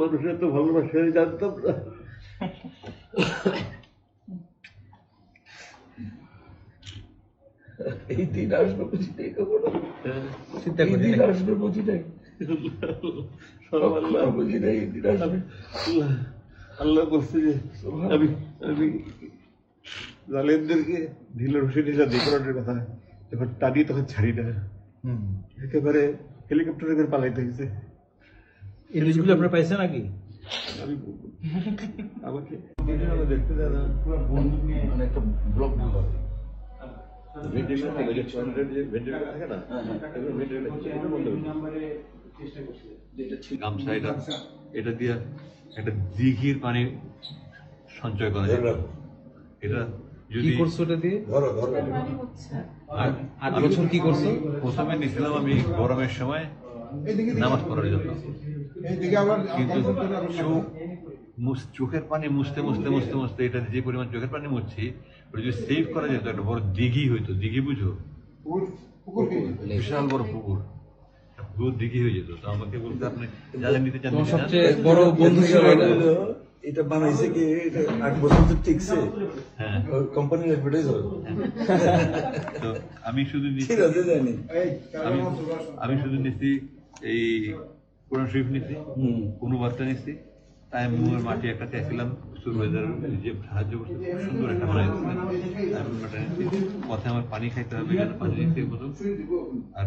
মানুষের এত ভালোবাসে জানতাম না। এই দিন আসবে কখনো চিন্তা করি আল্লাহ। আসবে। আল্লাহ বলছে যে আমি আমি জালেমদেরকে ঢিলে রসি ঢিলা দিয়ে করানোর কথা যখন টানি তখন ছাড়ি না। হুম। একেবারে হেলিকপ্টারে করে পালাইতে গেছে এই জিনিসগুলো আপনারা পাইছেন নাকি? আমি আমাকে আমাকে দেখতে দেয় না মানে একটা যে যে এটা বন্ধ গামছা এটা এটা দিয়ে একটা দিঘির পানি সঞ্চয় করা যায়। এটা কি যদি করছ ওটা দিয়ে? ধরো ধরো। আর- আট বছর কি করছ? প্রথমে নিয়েছিলাম আমি গরমের সময় নামাজ পড়ার জন্য। কিন্তু চোখ চোখের পানি মুছতে মুছতে মুছতে মুছতে এটা যে পরিমাণ চোখের পানি মুছছি ওটা যদি সেভ করা যেত একটা বড় দিঘি হইতো। দিঘি বুঝো? বিশাল বড় পুকুর। একটা দিঘি হয়ে যেত। তো আমাকে বলতে আপনি যা যা নিতে চান তোমার নিতে চান। সবচেয়ে বড় বন্ধু এটা এটা। বানাইছে কি আট বছর তো টিকছে। কোম্পানির অ্যাডভার্টাইজ হবে তো আমি শুধু নিচ্ছি আমি শুধু এই কোরআন শরীফ নিচ্ছি হুম। কোনো বার্তা নিচ্ছি। তাই মুয়ের মাটি একটা চাইছিলাম সুরবাজার যে সাহায্য করছে খুব সুন্দর একটা আমি পথে আমার পানি খাইতে হবে পানি নিচ্ছি মতো আর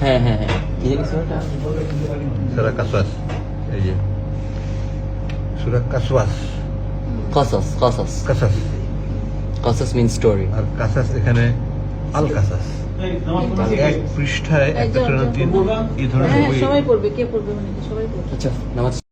হ্যাঁ হ্যাঁ হ্যাঁ। কি জানিস ওটা সুরা কাসওয়াস এই যে। সুরা কাসওয়াস কাসাস কাসাস কাসাস কাসাস মিন স্টোরি আর কাসাস এখানে আল কাসাস এক পৃষ্ঠায় একটা তিন এই ধরনের বই সবাই পড়বে কে পড়বে মানে? সবাই পড়বে। আচ্ছা নামাজ